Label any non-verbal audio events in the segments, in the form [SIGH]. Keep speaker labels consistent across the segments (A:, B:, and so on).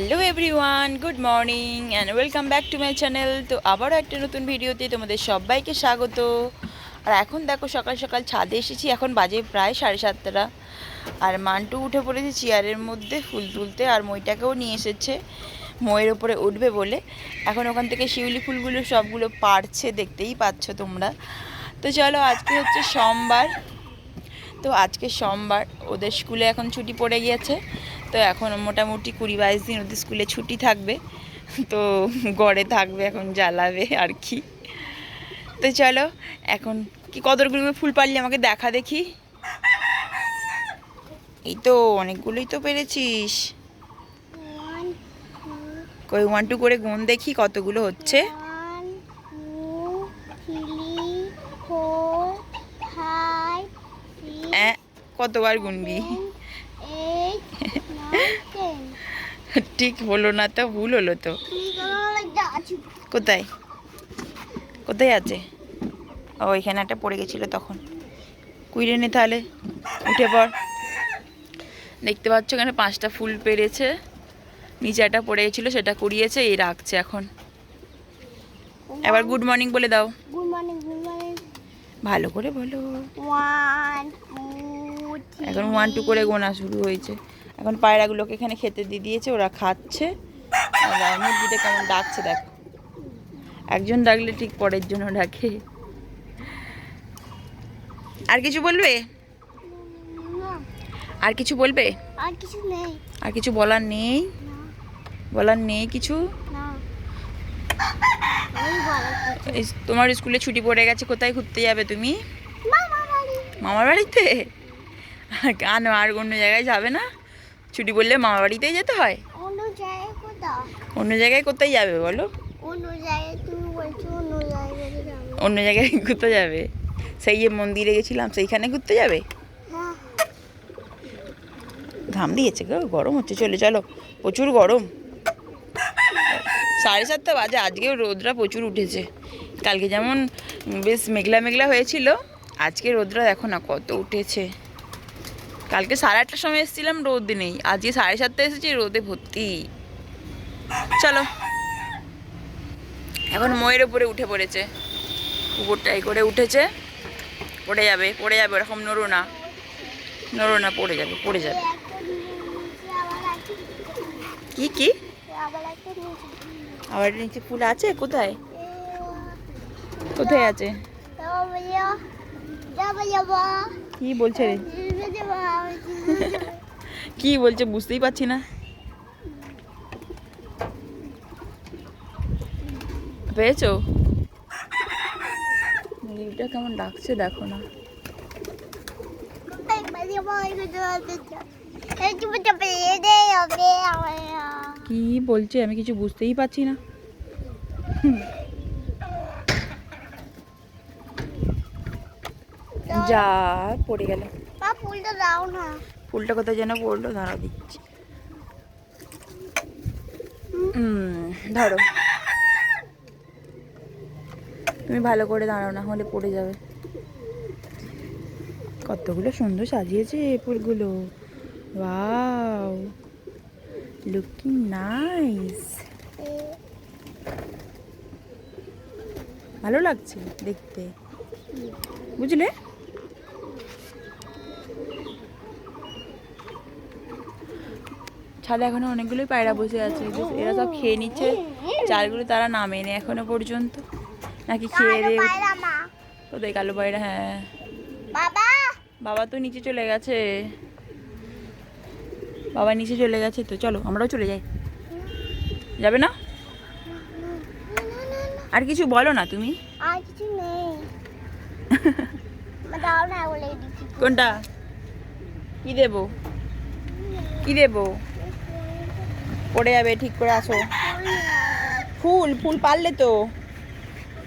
A: Hello everyone good morning and welcome back to my channel তো আবারও একটা নতুন ভিডিওতে তোমাদের সবাইকে স্বাগত। আর এখন দেখো সকাল সকাল ছাদে এসেছি, এখন বাজে প্রায় সাড়ে সাতটা। আর মান্টু উঠে পড়েছে চেয়ারের মধ্যে ফুল তুলতে আর মইটাকেও নিয়ে এসেছে। ময়ের ওপরে উঠবে বলে। এখন ওখান থেকে শিউলি ফুলগুলো সবগুলো পারছে দেখতেই পাচ্ছ তোমরা। তো চলো আজকে হচ্ছে সোমবার। তো আজকে সোমবার, ওদের স্কুলে এখন ছুটি পড়ে গিয়েছে। তো এখন মোটামুটি কুড়ি বাইশ দিন ওদের স্কুলে ছুটি থাকবে। তো গড়ে থাকবে এখন জ্বালাবে আর কি। তো চলো এখন কি কতগুলো ফুল পারলি আমাকে দেখা দেখি। এই তো অনেকগুলোই তো পেরেছিস। কই ওয়ান টু করে গুণ দেখি কতগুলো হচ্ছে। কতবার গুনবি? ঠিক হলো না তো ভুল হলো তো। কোথায়? কোথায় আছে? ও এখানে একটা পড়ে গেছিল তখন। কুইরে নে তাহলে উঠে পর দেখতে পাচ্ছ এখানে পাঁচটা ফুল পেরেছে। নিচে একটা পড়ে গেছিল সেটা কুড়িয়েছে এই রাখছে এখন। এবার গুড মর্নিং বলে দাও।
B: Good morning.
A: ভালো করে বলো। এখন ওয়ান টু করে গোনা শুরু হয়েছে। এখন পায়রাগুলোকে এখানে খেতে দিয়ে দিয়েছে ওরা খাচ্ছে। আর মুরগিটা কেমন ডাকছে দেখো। একজন ডাকলে ঠিক পরের জন্য ডাকে। আর কিছু বলবে? আর কিছু বলবে?
B: আর কিছু নেই।
A: আর কিছু বলার নেই? বলার নেই কিছু? তোমার স্কুলে ছুটি পড়ে গেছে কোথায় ঘুরতে যাবে তুমি? মামার বাড়িতে? কেন আর অন্য জায়গায় যাবে না? ছুটি বললে মামার বাড়িতেই যেতে হয়?
B: অন্য জায়গায় কোথাও।
A: অন্য জায়গায় কোথায় যাবে বলো?
B: অন্য জায়গায় তুমি বলছো অন্য জায়গায়
A: অন্য জায়গায় ঘুরতে যাবে। সেই যে মন্দিরে গেছিলাম সেইখানে ঘুরতে যাবে?
B: হ্যাঁ।
A: ঘাম দিয়েছে গো গরম হচ্ছে চলে চলো। প্রচুর গরম। সাড়ে সাতটা বাজে আজকেও রোদরা প্রচুর উঠেছে। কালকে যেমন বেশ মেঘলা মেঘলা হয়েছিল আজকে রোদরা দেখো না কত উঠেছে। কালকে সাড়ে আটটার সময় এসেছিলাম রোদ নেই আজকে সাড়ে সাতটা এসেছি রোদে ভর্তি চলো এখন ময়ের উপরে উঠে পড়েছে কুকুরটাই করে উঠেছে পড়ে যাবে পড়ে যাবে ওরকম নড়ো না নড়ো না পড়ে যাবে পড়ে যাবে কি কি
B: আবার নিচে
A: ফুল আছে কোথায় কোথায় আছে কি বলছে রে কি বলছে বুঝতেই পারছি না। পেয়েছ? মুরগিটা কেমন ডাকছে দেখো না। কি বলছে আমি কিছু বুঝতেই পারছি না। যা পড়ে গেল।
B: ফুলটা দাও না।
A: ফুলটা কোথায় যেন পড়ল দাঁড়া দিচ্ছি। ধরো। তুমি ভালো করে দাঁড়াও, না হলে পড়ে যাবে। কতগুলো সুন্দর সাজিয়েছে ফুলগুলো। ওয়াও লুকিং নাইস ভালো লাগছে দেখতে। বুঝলে? ছাদে এখনও অনেকগুলোই পায়রা বসে আছে। এরা সব খেয়ে নিচ্ছে। চালগুলো তারা নামেনি এখনও পর্যন্ত। নাকি খেয়ে দিয়ে ওদের কালো পায়রা হ্যাঁ।
B: বাবা।
A: বাবা তো নিচে চলে গেছে। বাবা নিচে চলে গেছে তো চলো আমরাও চলে যাই। যাবে না? আর কিছু বলো না তুমি?
B: আর কিছু নেই। [LAUGHS]
A: কোনটা? কি দেবো? কি দেবো? পড়ে যাবে, ঠিক করে আসো। ফুল ফুল পারলে তো।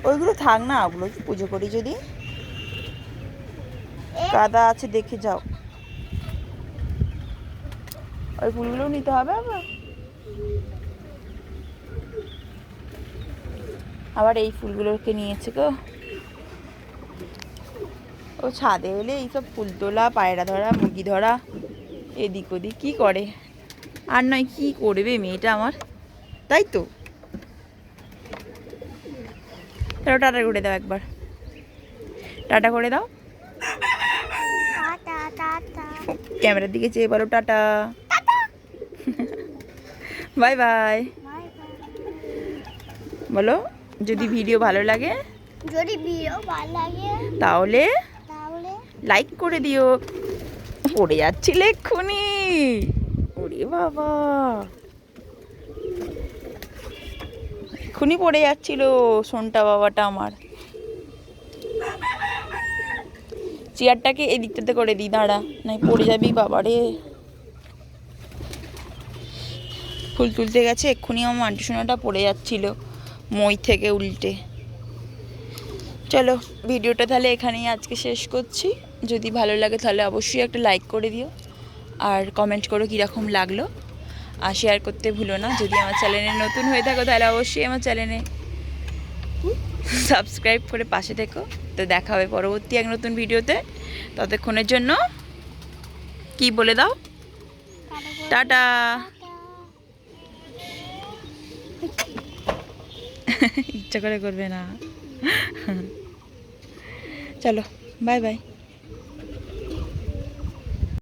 A: ওইগুলো থাক না, ওগুলো পুজো করি যদি। কাদা আছে, দেখে যাও। ওই ফুলগুলো নিতে হবে আবার। আবার এই ফুলগুলোকে নিয়েছে গো। ও ছাদে এলে এইসব ফুল তোলা, পায়রা ধরা, মুরগি ধরা, এদিক ওদিক কি করে? আর নয় কি করবে মেয়েটা আমার? তাই তো? চলো টাটা করে দাও একবার। টাটা করে দাও। ক্যামেরার দিকে চেয়ে বলো tata. Bye bye.
B: Bye bye.
A: বলো যদি ভিডিও ভালো লাগে?
B: যদি ভিডিও ভালো লাগে
A: তাহলে
B: তাহলে
A: লাইক করে দিও। পড়ে যাচ্ছিল এক্ষুনি। ওরে বাবা। এক্ষুনি পড়ে যাচ্ছিল সোনটা বাবাটা আমার। চেয়ারটাকে এই দিকটাতে করে দিই, দাঁড়া, নাই পড়ে যাবি বাবারে। ফুল তুলতে গেছে, এক্ষুনি আমার আন্টি সোনাটা পড়ে যাচ্ছিল মই থেকে উল্টে। চলো, ভিডিওটা তাহলে এখানেই আজকে শেষ করছি। যদি ভালো লাগে তাহলে অবশ্যই একটা লাইক করে দিও। আর কমেন্ট করো কীরকম লাগল। আর শেয়ার করতে ভুলো না। যদি আমার চ্যানেলে নতুন হয়ে থাকো, তাহলে অবশ্যই আমার চ্যানেলে সাবস্ক্রাইব করে পাশে থেকো। তো দেখা হবে পরবর্তী এক নতুন ভিডিওতে। ততক্ষণের জন্য কি বলে দাও? টাটা। ইচ্ছা করে করবে না। চলো বাই বাই